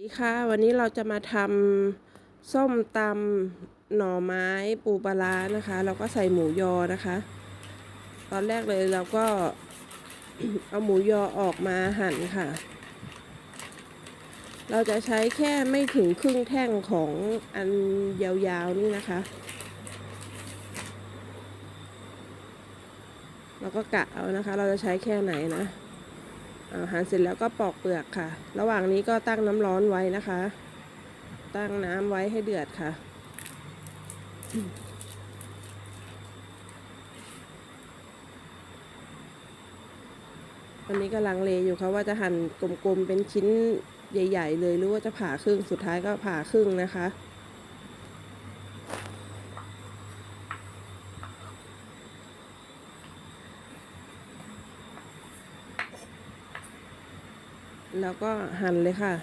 สวัสดีค่ะวันนี้เราจะมาทำส้มตำหน่อไม้ปูปลาร้านะคะ เราก็ใส่หมูยอนะคะ ตอนแรกเลยเราก็เอาหมูยอออกมาหั่นค่ะ เราจะใช้แค่ไม่ถึงครึ่งแท่งของอันยาวๆนี่นะคะ เราก็กะเอานะคะ เราจะใช้แค่ไหนนะ อาหารเสร็จแล้วก็ปอกเปลือกค่ะ ระหว่างนี้ก็ตั้งน้ำร้อนไว้นะคะ ตั้งน้ำไว้ให้เดือดค่ะ วันนี้กำลังเลอยู่ค่ะว่าจะหั่นกลมๆเป็นชิ้นใหญ่ ๆ เลยหรือว่าจะผ่าครึ่งสุดท้ายก็ผ่าครึ่งนะคะ แล้วก็หั่นเลยค่ะ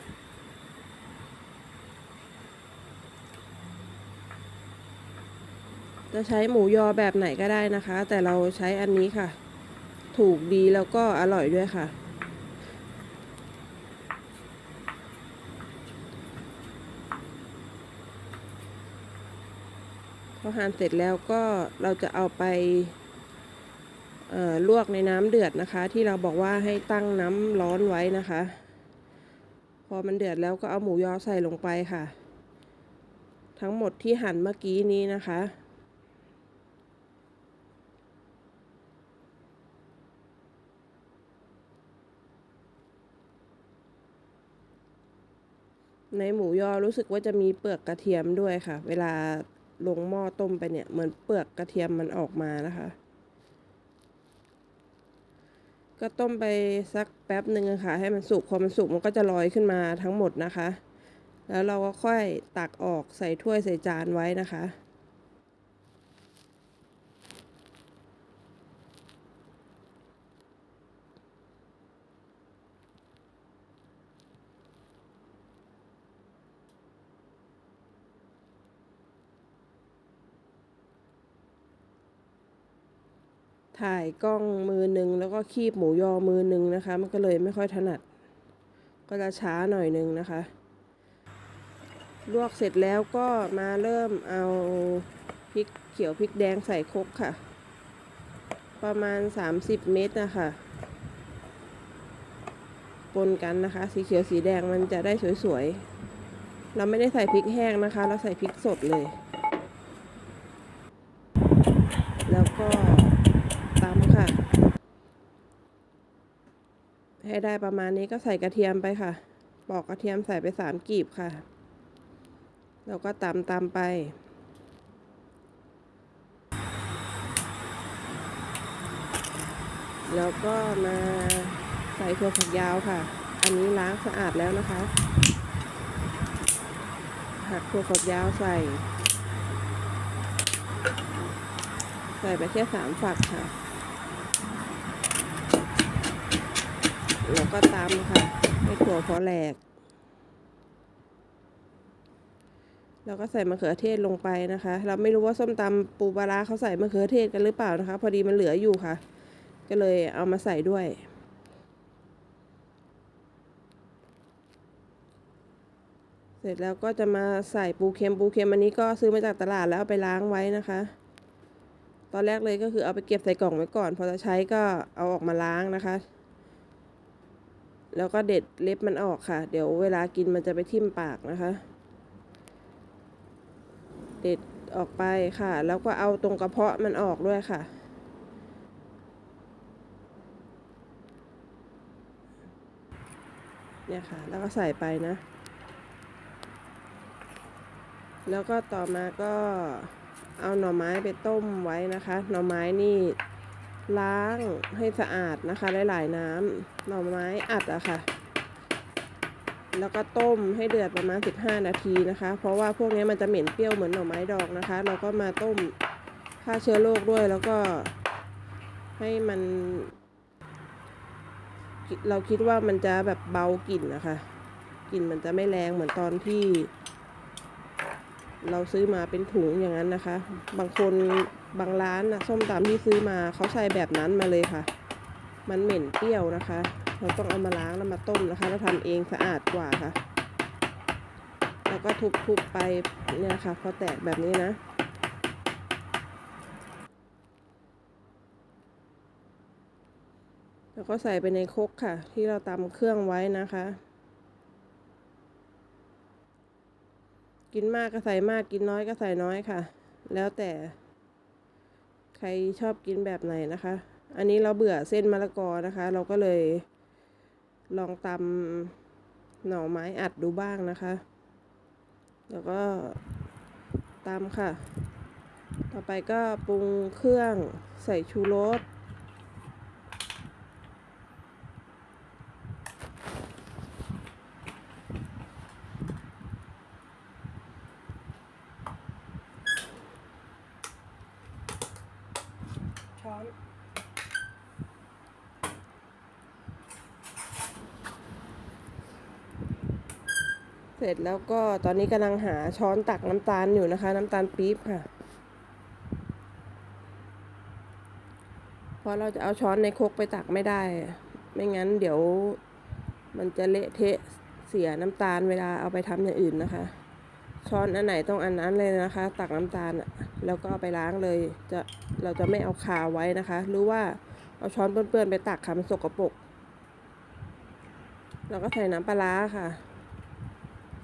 จะใช้หมูยอแบบไหนก็ได้นะคะ แต่เราใช้อันนี้ค่ะ ถูกดีแล้วก็อร่อยด้วยค่ะพอหั่นเสร็จแล้วก็เราจะเอาไป ลวกในน้ำเดือดนะคะ ที่เราบอกว่าให้ตั้งน้ำร้อนไว้นะคะ พอมันเดือดแล้วก็เอาหมูยอใส่ลงไปค่ะ ทั้งหมดที่หั่นเมื่อกี้นี้นะคะในหมูยอรู้สึกว่าจะมีเปลือกกระเทียมด้วยค่ะ เวลาลงหม้อต้มไปเนี่ยเหมือนเปลือกกระเทียมมันออกมานะคะ ก็ต้มไปสักแป๊บหนึ่งอะค่ะ ให้มันสุกพอมันสุกมันก็จะลอยขึ้นมาทั้งหมดนะคะ แล้วเราก็ค่อยตักออกใส่ถ้วยใส่จานไว้นะคะ ถ่ายกล้องมือหนึ่งแล้วก็คีบหมูยอมือหนึ่งนะคะ มันก็เลยไม่ค่อยถนัด ก็จะช้าหน่อยหนึ่งนะคะ ลวกเสร็จแล้วก็มาเริ่มเอาพริกเขียวพริกแดงใส่ครกค่ะ ประมาณ 30 เม็ดนะคะปนกันนะคะ สีเขียวสีแดงมันจะได้สวยๆ เราไม่ได้ใส่พริกแห้งนะคะ เราใส่พริกสดเลย แล้วก็ตำค่ะ ให้ได้ประมาณนี้ก็ใส่กระเทียมไปค่ะ ปอกกระเทียมใส่ไปสามกีบค่ะ แล้วก็ตำตำไป แล้วก็มาใส่ถั่วฝักยาวค่ะ อันนี้ล้างสะอาดแล้วนะคะหักถั่วฝักยาวใส่ ใส่ไปแค่สามฝักค่ะ แล้วก็ตำค่ะให้ถั่วพอแหลก แล้วก็ใส่มะเขือเทศลงไปนะคะ เราไม่รู้ว่าส้มตำปูปลาร้าเขาใส่มะเขือเทศกันหรือเปล่านะคะ พอดีมันเหลืออยู่ค่ะ ก็เลยเอามาใส่ด้วยเสร็จแล้วก็จะมาใส่ปูเค็มปูเค็มอันนี้ก็ซื้อมาจากตลาดแล้วเอาไปล้างไว้นะคะ ตอนแรกเลยก็คือเอาไปเก็บใส่กล่องไว้ก่อน พอจะใช้ก็เอาออกมาล้างนะคะ แล้วก็เด็ดเล็บมันออกค่ะ เดี๋ยวเวลากินมันจะไปทิ่มปากนะคะ เด็ดออกไปค่ะ แล้วก็เอาตรงกระเพาะมันออกด้วยค่ะ เนี่ยค่ะ แล้วก็ใส่ไปนะ แล้วก็ต่อมาก็เอาหน่อไม้ไปต้มไว้นะคะ หน่อไม้นี่ ล้างให้สะอาดนะคะ หลายๆน้ำหน่อไม้อัดอะค่ะ แล้วก็ต้มให้เดือดประมาณ 15 นาทีนะคะ เพราะว่าพวกนี้มันจะเหม็นเปรี้ยวเหมือนหน่อไม้ดอกนะคะ เราก็มาต้มฆ่าเชื้อโรคด้วยแล้วก็ให้มัน เราคิดว่ามันจะแบบเบากลิ่นนะคะกลิ่นมันจะไม่แรงเหมือนตอนที่ เราซื้อมาเป็นถุงอย่างนั้นนะคะ บางคนบางร้านนะส้มตำที่ซื้อมาเขาใส่แบบนั้นมาเลยค่ะ มันเหม็นเปรี้ยวนะคะ เราต้องเอามาล้างแล้วมาต้มนะคะ เราทำเองสะอาดกว่าค่ะ แล้วก็ทุบๆไปเนี่ยค่ะพอแตกแบบนี้นะแล้วก็ใส่ไปในครกค่ะ ที่เราตำเครื่องไว้นะคะ กินมากก็ใส่มากกินน้อยก็ใส่น้อยค่ะ แล้วแต่ ใครชอบกินแบบไหนนะคะ อันนี้เราเบื่อเส้นมะละกอนะคะ เราก็เลยลองตำหน่อไม้อัดดูบ้างนะคะ แล้วก็ตำค่ะ ต่อไปก็ปรุงเครื่องใส่ชูรส เสร็จแล้วก็ตอนนี้กำลังหาช้อนตักน้ำตาลอยู่นะคะ น้ำตาลปี๊บค่ะ เพราะเราจะเอาช้อนในครกไปตักไม่ได้ ไม่งั้นเดี๋ยวมันจะเละเทะเสียน้ำตาลเวลาเอาไปทำอย่างอื่นนะคะ ช้อนอันไหนต้องอันนั้นเลยนะคะ ตักน้ำตาลแล้วก็ไปล้างเลยจะเราจะไม่เอาคาไว้นะคะ หรือว่าเอาช้อนเปื้อนๆไปตักค่ะมันสกปรกแล้วก็ใส่น้ำปลาค่ะ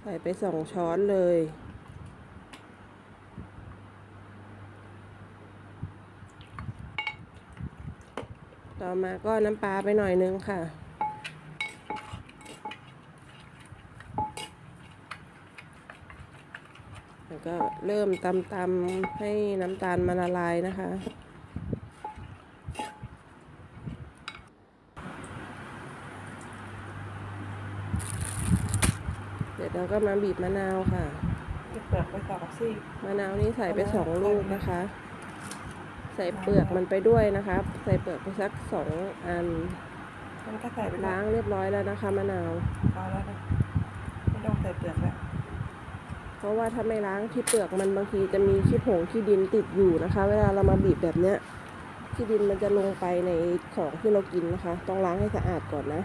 ใส่ไปสองช้อนเลย ต่อมาก็น้ำปลาไปหน่อยนึงค่ะ แล้วก็เริ่มตำๆให้น้ำตาลมันละลายนะคะ เดี๋ยวเราก็มาบีบมะนาวค่ะเปลือกไปสองซี่มะนาวนี่ใส่ไปสองลูกนะคะ ใส่เปลือกมันไปด้วยนะคะใส่เปลือกไปสักสองอันมันก็ใส่ไปล้างเรียบร้อยแล้วนะคะมะนาวพอแล้วนะไม่ต้องใส่เปลือกแล้วเพราะว่าถ้าไม่ล้างที่เปลือกมันบางทีจะมีขี้ผงขี้ดินติดอยู่นะคะ เวลาเรามาบีบแบบเนี้ยขี้ดินมันจะลงไปในของที่เรากินนะคะ ต้องล้างให้สะอาดก่อนนะ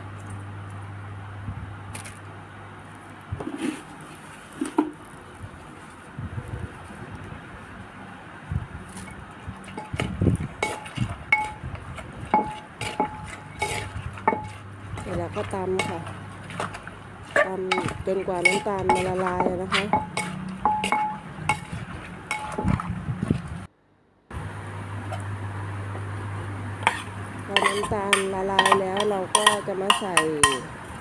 เสร็จแล้วก็ ตำค่ะตำจนกว่าน้ำตาลมันละลายนะคะ พอน้ำตาลละลายแล้วเราก็จะมาใส่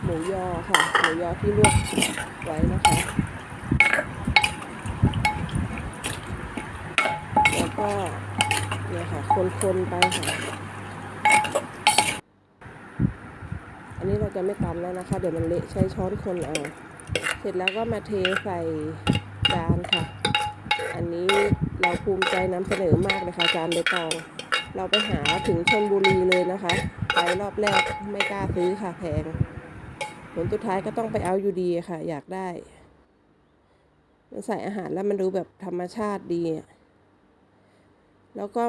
หมูยอค่ะ หมูยอที่ลวกไว้นะคะแล้วก็เนี่ยค่ะคนๆไปค่ะ อั นนี้เราจะไม่ตำแล้วนะคะ เดี๋ยวมันเละใช้ช้อนคนเอา เสร็จแล้วก็มาเทใส่จานค่ะ อันนี้เราภูมิใจนำเสนอมากเลยค่ะจานใบตอง เราไปหาถึงชนบุรีเลยนะคะ ไปรอบแรกไม่กล้าซื้อค่ะแพงผลสุดท้ายก็ต้องไปเอาอยู่ดีค่ะ อยากได้ มันใส่อาหารแล้วมันดูแบบธรรมชาติดี แล้วก็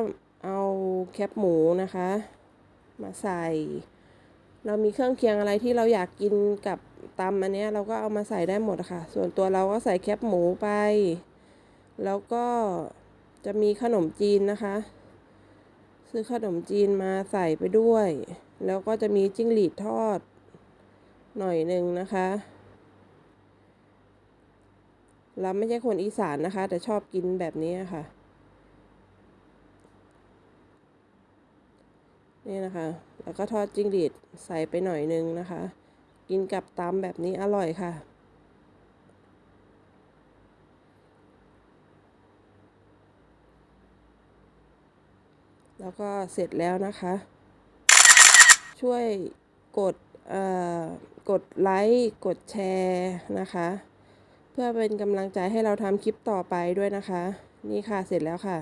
เอาแคปหมูนะคะ มาใส่ เรามีเครื่องเคียงอะไรที่เราอยากกินกับตำอันนี้เราก็เอามาใส่ได้หมดค่ะ ส่วนตัวเราก็ใส่แคปหมูไป แล้วก็จะมีขนมจีนนะคะ ซื้อขนมจีนมาใส่ไปด้วย แล้วก็จะมีจิ้งหรีดทอดหน่อยหนึ่งนะคะ เราไม่ใช่คนอีสานนะคะ แต่ชอบกินแบบนี้ค่ะ นี่นะคะ แล้วก็ทอดจิ้งหรีดใส่ไปหน่อยนึงนะคะ กินกับตำแบบนี้อร่อยค่ะ แล้วก็เสร็จแล้วนะคะ ช่วยกดอ่อกดไลค์กดแชร์นะคะ เพื่อเป็นกำลังใจให้เราทำคลิปต่อไปด้วยนะคะ นี่ค่ะเสร็จแล้วค่ะ